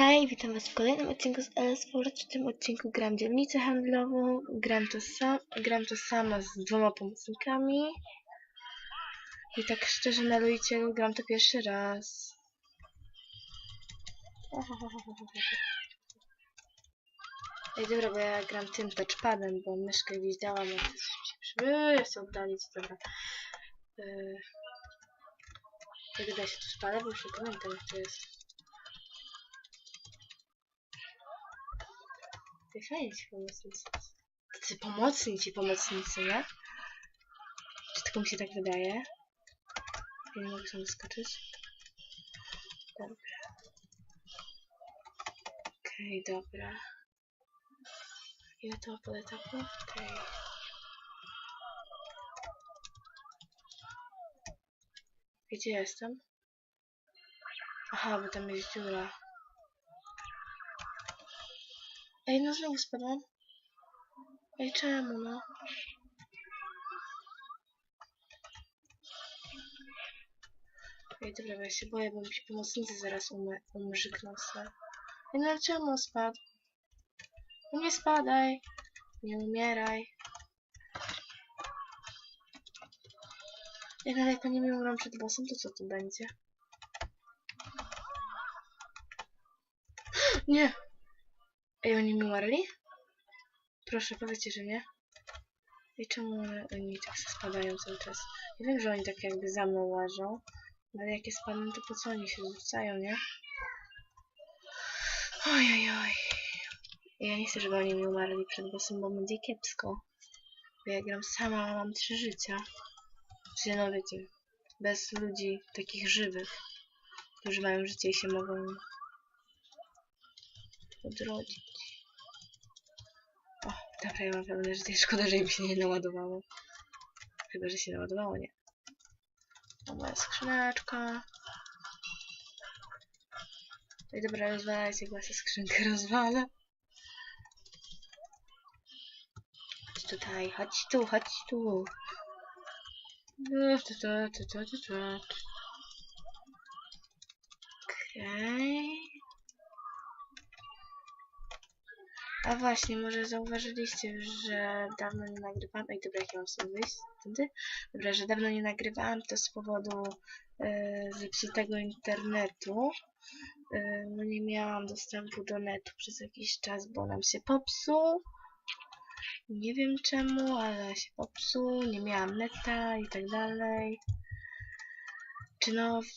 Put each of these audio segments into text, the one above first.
Hej, witam was w kolejnym odcinku z LS Forge. W tym odcinku gram dzielnicę handlową, gram to, sam, gram to sama z dwoma pomocnikami. I tak szczerze na Luicielu gram to pierwszy raz. Ej, dobra, bo ja gram tym touchpadem, bo myszkę gdzieś dałam, jak to się chcę oddalić, dobra. Yy... Jak da się tu spalę, bo już nie pamiętam jak to jest. Jest fajnie ci pomocnicy. Tacy pomocni ci pomocnicy, nie? Czy tylko mi się tak wydaje? Nie mogę sobie wyskoczyć. Dobra. Okej, okay, dobra. Ile to pod etapu? Okej. Okay. Gdzie jestem? Aha, bo tam jest dziura. Ej, no znowu spadłam. Ej, czemu, no? Ej, dobra, bo ja się boję, bo mi się pomocnicy zaraz um umrzykną. Ej, no czemu spadł? No nie spadaj. Nie umieraj. Jak ale jak oni mi umrą przed bossem, to co tu będzie? Nie! Ej, oni mi umarli? Proszę, powiedzcie, że nie. I czemu oni tak spadają cały czas? Ja wiem, że oni tak jakby za mną łażą, ale jak je spadną, to po co oni się rzucają, nie? Oj, oj, oj. Ja nie chcę, żeby oni mi umarli przed bossem, bo będzie kiepsko. Bo ja gram sama, a mam trzy życia. Czyli no wiecie, bez ludzi takich żywych, którzy mają życie i się mogą odrodzić. O, dobra, ja mam pełne życie. Szkoda, że im się nie naładowało. Chyba, że się naładowało, nie. Moja skrzyneczka. I dobra, rozwalajcie, ja sobie skrzynkę rozwalę. Chodź tutaj, chodź tu, chodź tu. Okej. A właśnie, może zauważyliście, że dawno nie nagrywałam. Ej, dobra, jak ja mam sobie wyjść wtedy? Dobra, że dawno nie nagrywałam, to z powodu e, zepsutego internetu. E, no nie miałam dostępu do netu przez jakiś czas, bo nam się popsuł. Nie wiem czemu, ale się popsuł, nie miałam neta i tak dalej. Czy no, w,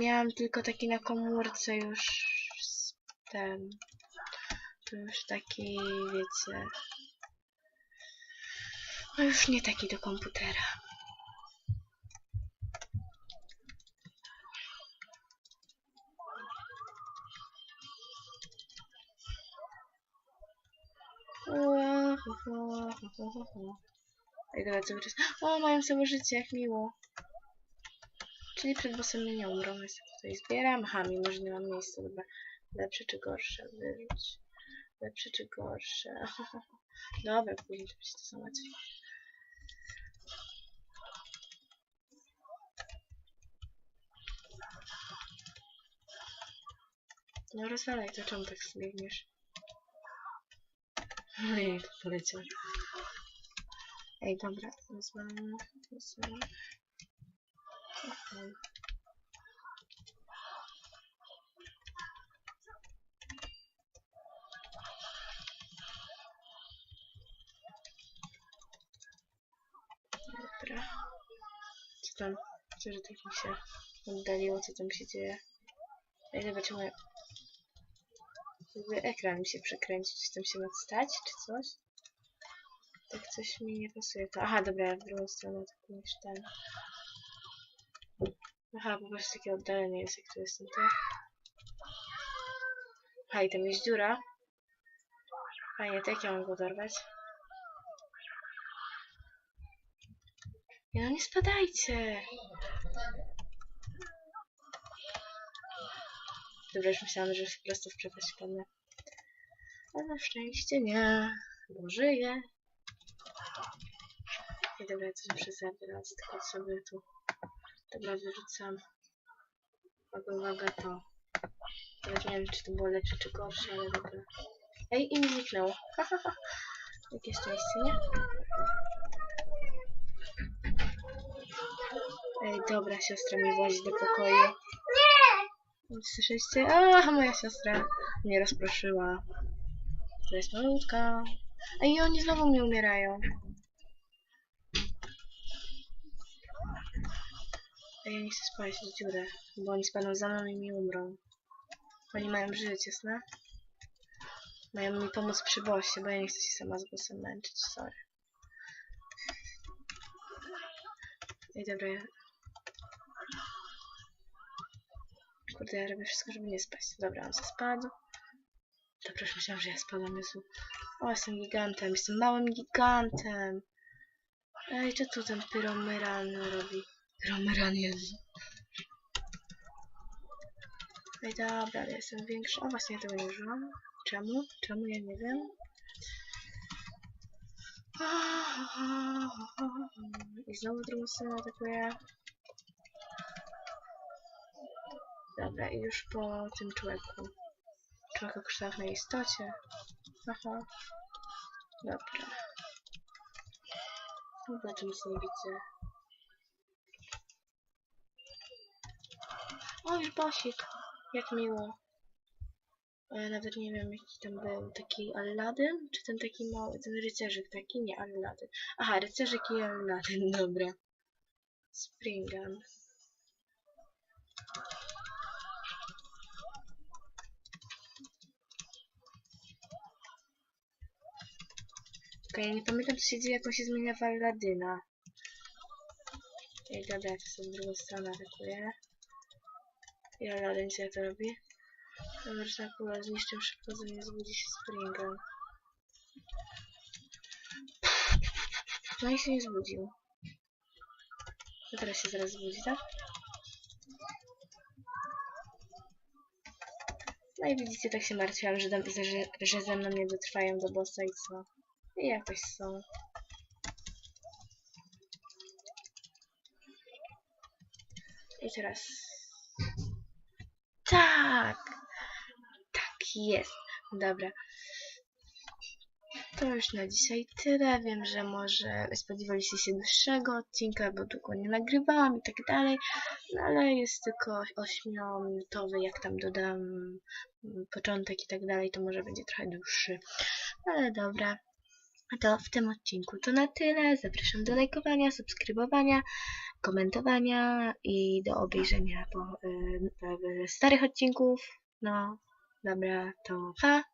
miałam tylko taki na komórce już ten, to już taki, wiecie, no już nie taki do komputera. Ej, dobra, cały czas. O, mają całe życie, jak miło. Czyli przed bossem nie umrą, więc tutaj zbieram. Aha, mimo że nie mam miejsca, dobra. Lepsze czy gorsze? Wyrzuć. Lepsze czy gorsze? dobra, później to się to załatwi. No rozwalaj to, czemu tak zbiegniesz? Ojej, to poleciał. Ej, dobra, rozwalamy, rozwalamy. Okay. Dobra. Co tam? Co, że tak mi się oddaliło, co tam się dzieje? Ej, zobaczymy. Jakby ekran mi się przekręcił, coś tam się ma stać, czy coś? Tak coś mi nie pasuje. To, aha, dobra, ja w drugą stronę tak niż ten. Aha, po prostu takie oddalenie jest, jak tu jestem, to. Aha, i tam jest dziura. Fajnie, to jak ja mam go dorwać? Nie no, nie spadajcie! Dobra, już myślałam, że po prostu przepaść padnę. Ale na szczęście nie, bo żyję. I dobra, coś muszę zabrać, tylko sobie tu... Dobra, wyrzucam. Uwaga, uwaga, to. Nawet nie wiem, czy to było lepsze, czy gorsze, ale dobra. Ej, i mi zniknęło. Jakie szczęście, nie? Ej, dobra, siostra mnie wozi do pokoju. Nie! Słyszeliście? A, moja siostra mnie rozproszyła. To jest malutka. Ej, oni znowu mnie umierają. Ej, ja nie chcę spać w dziurę, bo oni spadną za mną i mi umrą. Oni mają żyć, jasne? Mają mi pomóc przy bossie, bo ja nie chcę się sama z bossem męczyć, sorry. Ej, dobra, ja... Kurde, ja robię wszystko, żeby nie spać. Dobra, on spadł. Dobra, już myślałam, że ja spadłam, Jezu. O, jestem gigantem, jestem małym gigantem. Ej, co tu ten pyromeran robi? Pyromeran, Jezu. Ej, dobra, ale jestem większa. O, właśnie ja tego nie. Czemu? Czemu? Ja nie wiem. I znowu drugą stronę atakuję. Dobra, i już po tym człowieku. Człowiek o kształtnej istocie. Aha. Dobra. Zobaczę, nic nie widzę. O, już bosik. Jak miło. Ja nawet nie wiem, jaki tam był. Taki Aladdin? Czy ten taki mały, ten rycerzyk taki? Nie, Aladdin. Aha, rycerzyk i Aladdin, dobra. Springan. Ja nie pamiętam co się dzieje, jak on się zmienia w Aladyna. Ej, dobra, to w drugą stronę atakuję. I Aladdin co to robi? Mroczna kula zniszczę szybko, zanim zbudzi się Springan. No i się nie zbudził. To teraz się zaraz zbudzi, tak? No i widzicie, tak się martwiłam, że, że, że ze mną nie dotrwają do bossa i co? I jakoś są. I teraz... Tak! Tak jest. Dobra. To już na dzisiaj tyle. Wiem, że może spodziewaliście się dłuższego odcinka, bo długo nie nagrywałam i tak dalej. No ale jest tylko 8-minutowy, jak tam dodam początek i tak dalej, to może będzie trochę dłuższy. Ale dobra. To w tym odcinku to na tyle. Zapraszam do lajkowania, subskrybowania, komentowania i do obejrzenia po, y, y, starych odcinków. No, dobra, to pa!